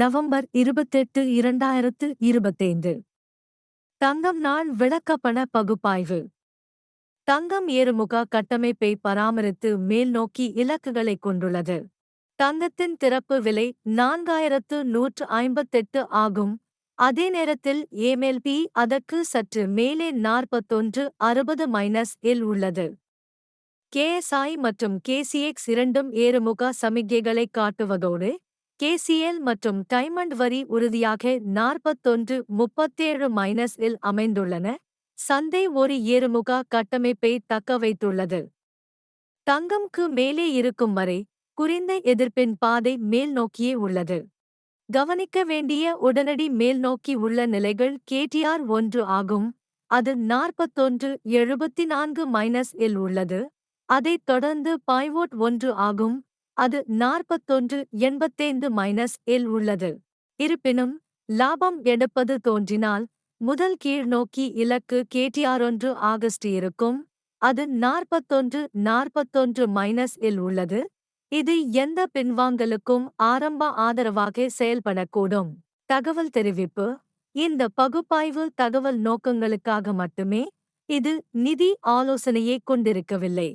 November இருபத்தெட்டு இரண்டாயிரத்து இருபத்தைந்து. தங்கம் நாள் விளக்கப்பண பகுப்பாய்வு. தங்கம் ஏறுமுக கட்டமைப்பை பராமரித்து மேல்நோக்கி இலக்குகளை கொண்டுள்ளது. தங்கத்தின் திறப்பு விலை நான்காயிரத்து நூற்று ஐம்பத்தெட்டு ஆகும். அதே நேரத்தில் ஏமெல்பி அதற்கு சற்று மேலே நாற்பத்தொன்று அறுபது மைனஸ் இல் உள்ளது. கேஎஸ்ஐ மற்றும் கேசிஎக்ஸ் இரண்டும் ஏறுமுக சமிக்ஞைகளை காட்டுவதோடு கேசிஎல் மற்றும் டைமண்ட் வரி உறுதியாக நாற்பத்தொன்று முப்பத்தேழு மைனஸ் இல் அமைந்துள்ளன. சந்தை ஒரு ஏறுமுக கட்டமைப்பை தக்கவைத்துள்ளது தங்கம்க்கு மேலே இருக்கும் வரை குறைந்த எதிர்ப்பின் பாதை மேல் நோக்கியே உள்ளது. கவனிக்க வேண்டிய உடனடி மேல்நோக்கி உள்ள நிலைகள் கேடிஆர் ஒன்று ஆகும். அது நாற்பத்தொன்று எழுபத்தி நான்கு மைனஸ் இல் உள்ளது. அதைத் தொடர்ந்து பாய்வோட் ஒன்று ஆகும். அது நாற்பத்தொன்று எண்பத்தைந்து மைனஸ் இல் உள்ளது. இருப்பினும் லாபம் எடுப்பது தோன்றினால் முதல் கீழ்நோக்கி இலக்கு கேடிஆர் ஒன்று ஆகஸ்ட் இருக்கும். அது நாற்பத்தொன்று நாற்பத்தொன்று மைனஸ் இல் உள்ளது. இது எந்த பின்வாங்கலுக்கும் ஆரம்ப ஆதரவாக செயல்படக்கூடும். தகவல் தெரிவிப்பு. இந்த பகுப்பாய்வு தகவல் நோக்கங்களுக்காக மட்டுமே இது நிதி ஆலோசனையை கொண்டிருக்கவில்லை.